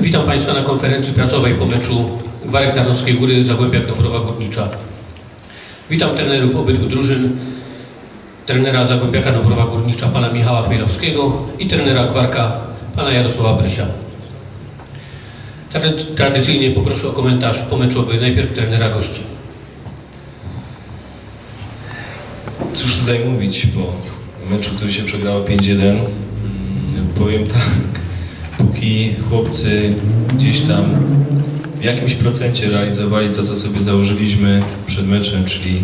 Witam Państwa na konferencji prasowej po meczu Gwarek Tarnowskiej Góry Zagłębia Dąbrowa Górnicza. Witam trenerów obydwu drużyn, trenera Zagłębiaka Dąbrowa Górnicza pana Michała Chmielowskiego i trenera Gwarka pana Jarosława Brysia. Trady- Tradycyjnie poproszę o komentarz pomeczowy najpierw trenera gości. Cóż tutaj mówić po meczu, który się przegrało 5-1. Mm, Powiem tak, póki chłopcy gdzieś tam w jakimś procencie realizowali to, co sobie założyliśmy przed meczem, czyli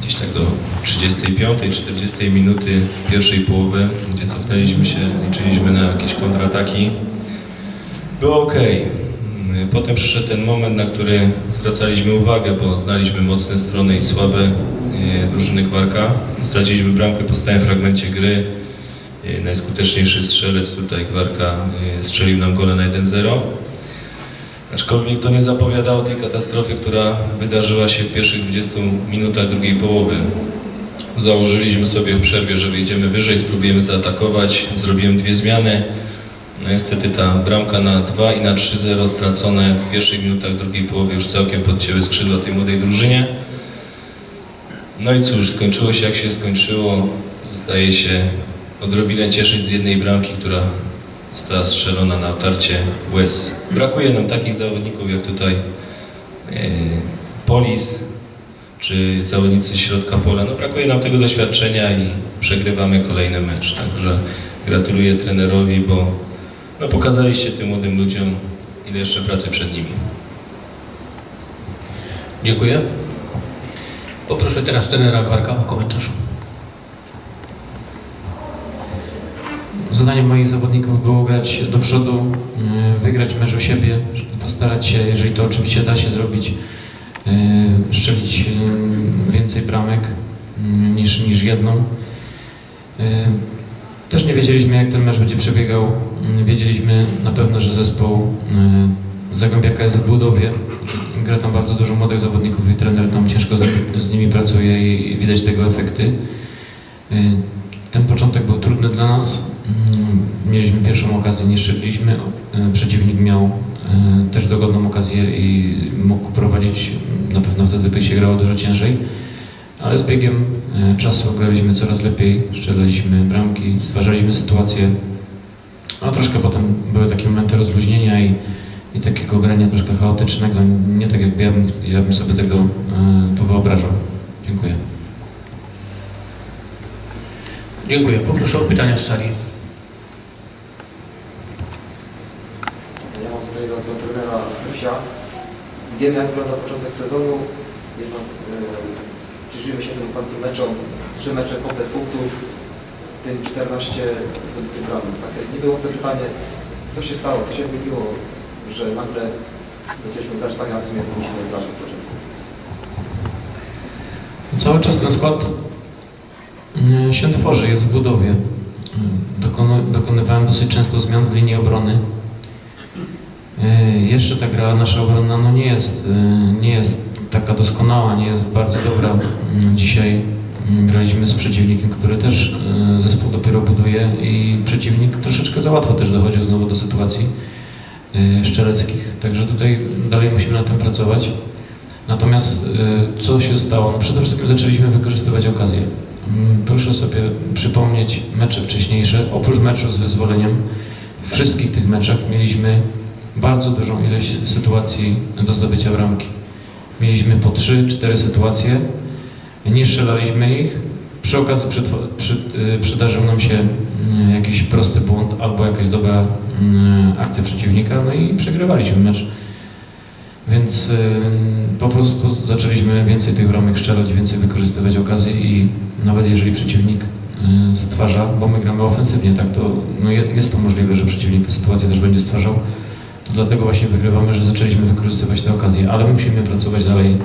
gdzieś tak do 35-40 minuty pierwszej połowy, gdzie cofnęliśmy się, liczyliśmy na jakieś kontrataki, było ok. Potem przyszedł ten moment, na który zwracaliśmy uwagę, bo znaliśmy mocne strony i słabe e, drużyny Kwarka. Straciliśmy bramkę po stałym fragmencie gry. E, Najskuteczniejszy strzelec tutaj Kwarka e, strzelił nam gole na 1-0. Aczkolwiek to nie zapowiadało tej katastrofy, która wydarzyła się w pierwszych 20 minutach drugiej połowy. Założyliśmy sobie w przerwie, że wyjdziemy wyżej, spróbujemy zaatakować. Zrobiłem dwie zmiany. No niestety ta bramka na 2 i na 3-0 stracone w pierwszych minutach drugiej połowy już całkiem podcięły skrzydła tej młodej drużynie. No i cóż, skończyło się jak się skończyło. Zostaje się odrobinę cieszyć z jednej bramki, która została strzelona na otarcie łez. Brakuje nam takich zawodników jak tutaj e, Polis czy zawodnicy środka pola. No brakuje nam tego doświadczenia i przegrywamy kolejny mecz. Także gratuluję trenerowi, bo no, pokazaliście tym młodym ludziom, ile jeszcze pracy przed nimi. Dziękuję. Poproszę teraz trenera Gwarka o komentarz. Zadaniem moich zawodników było grać do przodu, y, wygrać mecz u siebie, postarać się, jeżeli to oczywiście da się zrobić, y, strzelić y, więcej bramek y, niż, niż jedną. Też nie wiedzieliśmy, jak ten mecz będzie przebiegał. Y, Wiedzieliśmy na pewno, że zespół Zagłębiaka jest w budowie. Gra tam bardzo dużo młodych zawodników i trener tam ciężko z, nimi pracuje i widać tego efekty. Ten początek był trudny dla nas. Mm, Mieliśmy pierwszą okazję, nie strzeliliśmy. E, Przeciwnik miał e, też dogodną okazję i mógł prowadzić. Na pewno wtedy by się grało dużo ciężej. Ale z biegiem e, czasu graliśmy coraz lepiej, strzelaliśmy bramki, stwarzaliśmy sytuację. No troszkę potem były takie momenty rozluźnienia i, i takiego grania troszkę chaotycznego. Nie tak jak ja bym, ja bym sobie tego tu wyobrażał. Dziękuję. Dziękuję. Poproszę o pytania z sali. Ja mam tutaj do, do trenera Rysia. Wiemy jak wygląda początek sezonu. Jednak yy, przyjrzyjmy się tym ostatnim meczom. Trzy mecze te punktów, w tym 14 wygranych. Takie niebyłące pytanie, co się stało, co się zmieniło, że nagle zaczęliśmy grać tak, jak powinniśmy grać od początku. Cały czas ten skład y, się tworzy, jest w budowie. Dokony, dokonywałem dosyć często zmian w linii obrony. Y, Jeszcze ta gra nasza obronna no nie, jest, y, nie jest taka doskonała, nie jest bardzo dobra. Y, Dzisiaj y, graliśmy z przeciwnikiem, który też y, zespół dopiero buduje i przeciwnik troszeczkę za łatwo też dochodził znowu do sytuacji szczeleckich. Także tutaj dalej musimy na tym pracować. Natomiast co się stało? No przede wszystkim zaczęliśmy wykorzystywać okazję. Mm, Proszę sobie przypomnieć mecze wcześniejsze. Oprócz meczu z wyzwoleniem, w wszystkich tych meczach mieliśmy bardzo dużą ilość sytuacji do zdobycia bramki. Mieliśmy po 3-4 sytuacje, nie strzelaliśmy ich. Przy okazji przy, y, przydarzył nam się y, jakiś prosty błąd albo jakaś dobra y, akcja przeciwnika, no i przegrywaliśmy mecz. Więc y, po prostu zaczęliśmy więcej tych bramek strzelać, więcej wykorzystywać okazję i nawet jeżeli przeciwnik stwarza, bo my gramy ofensywnie, tak to no je- jest to możliwe, że przeciwnik tę sytuację też będzie stwarzał, dlatego właśnie wygrywamy, że zaczęliśmy wykorzystywać te okazje, ale musimy pracować dalej,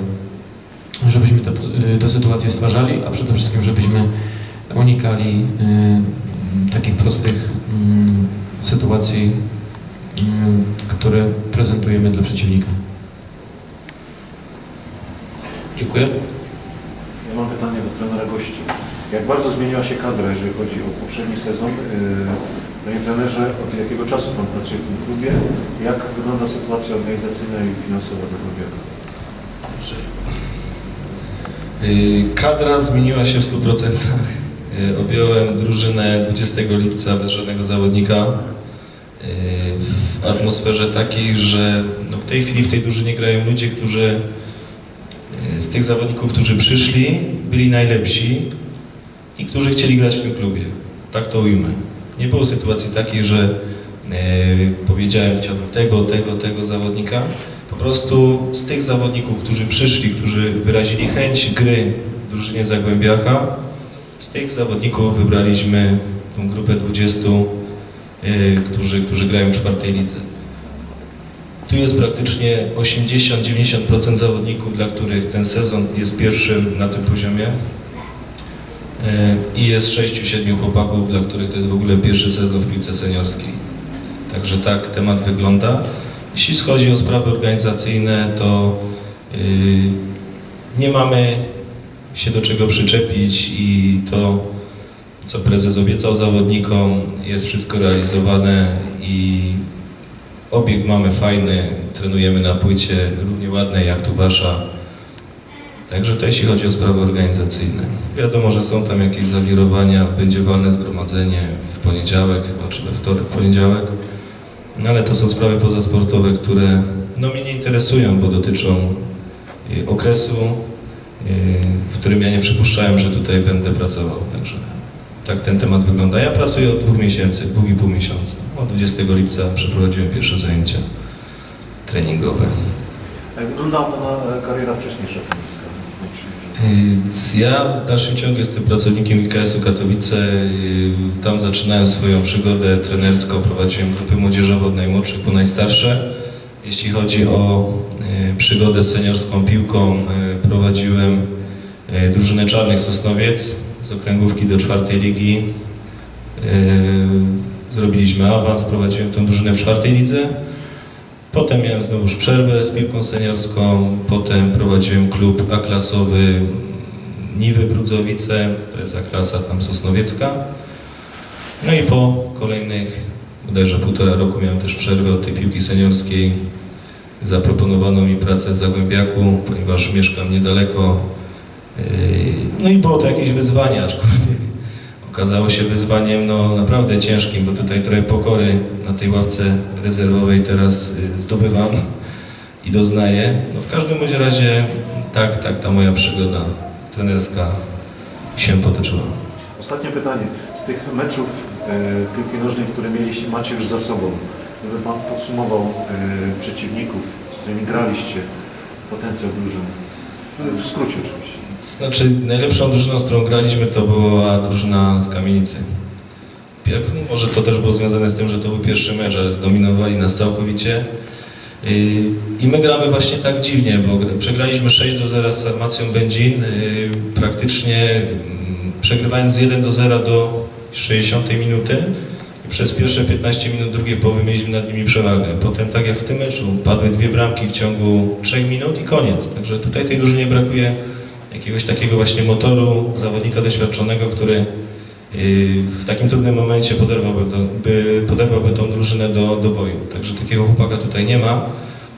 żebyśmy te, y, te sytuacje stwarzali, a przede wszystkim, żebyśmy unikali y, takich prostych y, sytuacji, y, które prezentujemy dla przeciwnika. Dziękuję. Ja mam pytanie do trenera gości. Jak bardzo zmieniła się kadra, jeżeli chodzi o poprzedni sezon? Yy, Panie trenerze, od jakiego czasu Pan pracuje w tym klubie? Jak wygląda sytuacja organizacyjna i finansowa Zagłębiaka? Y, Kadra zmieniła się w 100%. Y, Objąłem drużynę 20 lipca bez żadnego zawodnika. Y, W atmosferze takiej, że no w tej chwili w tej drużynie grają ludzie, którzy y, z tych zawodników, którzy przyszli, byli najlepsi i którzy chcieli grać w tym klubie. Tak to ujmę. Nie było sytuacji takiej, że y, powiedziałem, chciałbym tego, tego, tego zawodnika. Po prostu z tych zawodników, którzy przyszli, którzy wyrazili chęć gry w drużynie Zagłębiaka, z tych zawodników wybraliśmy tą grupę 20, y, którzy, którzy grają w czwartej lidze. Tu jest praktycznie 80-90% zawodników, dla których ten sezon jest pierwszym na tym poziomie. Y, I jest 6-7 chłopaków, dla których to jest w ogóle pierwszy sezon w piłce seniorskiej. Także tak temat wygląda. Jeśli chodzi o sprawy organizacyjne, to yy, nie mamy się do czego przyczepić i to, co prezes obiecał zawodnikom, jest wszystko realizowane i obieg mamy fajny, trenujemy na płycie równie ładnej jak tu wasza. Także to jeśli chodzi o sprawy organizacyjne. Wiadomo, że są tam jakieś zawirowania, będzie walne zgromadzenie w poniedziałek, chyba czy we wtorek, poniedziałek. No ale to są sprawy pozasportowe, które no, mnie nie interesują, bo dotyczą y, okresu, y, w którym ja nie przypuszczałem, że tutaj będę pracował. Także tak ten temat wygląda. Ja pracuję od dwóch miesięcy, dwóch i pół miesiąca. Od 20 lipca przeprowadziłem pierwsze zajęcia treningowe. Jak wyglądała Pana kariera wcześniejsza Ja w dalszym ciągu jestem pracownikiem IKS-u Katowice. Tam zaczynałem swoją przygodę trenerską, prowadziłem grupy młodzieżowe od najmłodszych po najstarsze. Jeśli chodzi o y, przygodę z seniorską piłką, y, prowadziłem y, drużynę Czarnych Sosnowiec z okręgówki do czwartej ligi. Zrobiliśmy awans, prowadziłem tę drużynę w czwartej lidze. Potem miałem znowuż przerwę z piłką seniorską, potem prowadziłem klub A-klasowy Niwy Brudzowice, to jest A-klasa tam Sosnowiecka. No i po kolejnych bodajże półtora roku miałem też przerwę od tej piłki seniorskiej. Zaproponowano mi pracę w Zagłębiaku, ponieważ mieszkam niedaleko. Yy, No i było to jakieś wyzwanie, aczkolwiek okazało się wyzwaniem no, naprawdę ciężkim, bo tutaj trochę pokory na tej ławce rezerwowej teraz y, zdobywam i doznaję. No, w każdym bądź razie tak, tak ta moja przygoda trenerska się potoczyła. Ostatnie pytanie. Z tych meczów e, piłki nożnej, które mieliście, macie już za sobą, gdyby Pan podsumował e, przeciwników, z którymi graliście, potencjał drużyny? W skrócie oczywiście. Znaczy, najlepszą drużyną, z którą graliśmy, to była drużyna z Kamienicy. No, może to też było związane z tym, że to był pierwszy mecz, ale zdominowali nas całkowicie. I my gramy właśnie tak dziwnie, bo gr- przegraliśmy 6 do 0 z Sarmacją Będzin, yy, praktycznie mm, przegrywając 1 do 0 do 60 minuty. Przez pierwsze 15 minut drugiej połowy mieliśmy nad nimi przewagę. Potem, tak jak w tym meczu, padły dwie bramki w ciągu 3 minut i koniec. Także tutaj tej drużynie brakuje jakiegoś takiego właśnie motoru, zawodnika doświadczonego, który yy, w takim trudnym momencie poderwałby, to, by, poderwałby tą drużynę do, do boju. Także takiego chłopaka tutaj nie ma.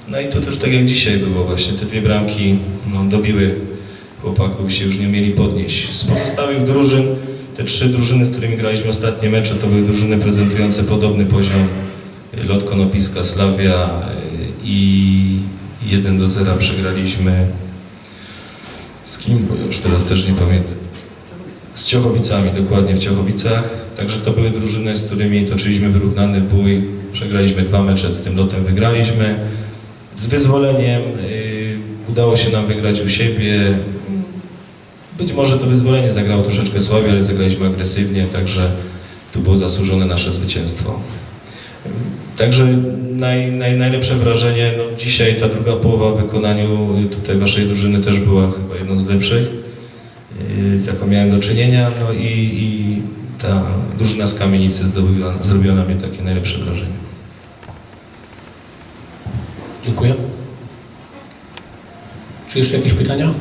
No i to też tak jak dzisiaj było właśnie, te dwie bramki no, dobiły chłopaków, się już nie mieli podnieść. Z pozostałych drużyn, te trzy drużyny, z którymi graliśmy ostatnie mecze, to były drużyny prezentujące podobny poziom. Yy, Lot Konopiska, Slavia yy, i 1 do 0 przegraliśmy z kim, bo już teraz też nie pamiętam. Z Ciechowicami, dokładnie w Ciechowicach. Także to były drużyny, z którymi toczyliśmy wyrównany bój. Przegraliśmy dwa mecze, z tym lotem wygraliśmy. Z wyzwoleniem y, udało się nam wygrać u siebie. Być może to wyzwolenie zagrało troszeczkę słabiej, ale zagraliśmy agresywnie, także tu było zasłużone nasze zwycięstwo. Także naj, naj, najlepsze wrażenie, no dzisiaj ta druga połowa w wykonaniu y, tutaj waszej drużyny też była chyba jedną z lepszych, y, z jaką miałem do czynienia, no i, i ta drużyna z kamienicy zdobyła, zrobiła na mnie takie najlepsze wrażenie. Dziękuję. Czy jeszcze jakieś pytania?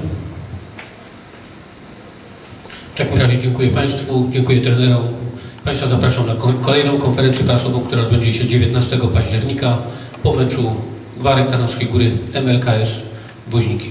W takim razie dziękuję Państwu, dziękuję trenerom. Państwa zapraszam na ko- kolejną konferencję prasową, która odbędzie się 19 października po meczu Gwarek Tarnowskiej Góry MLKS Woźniki.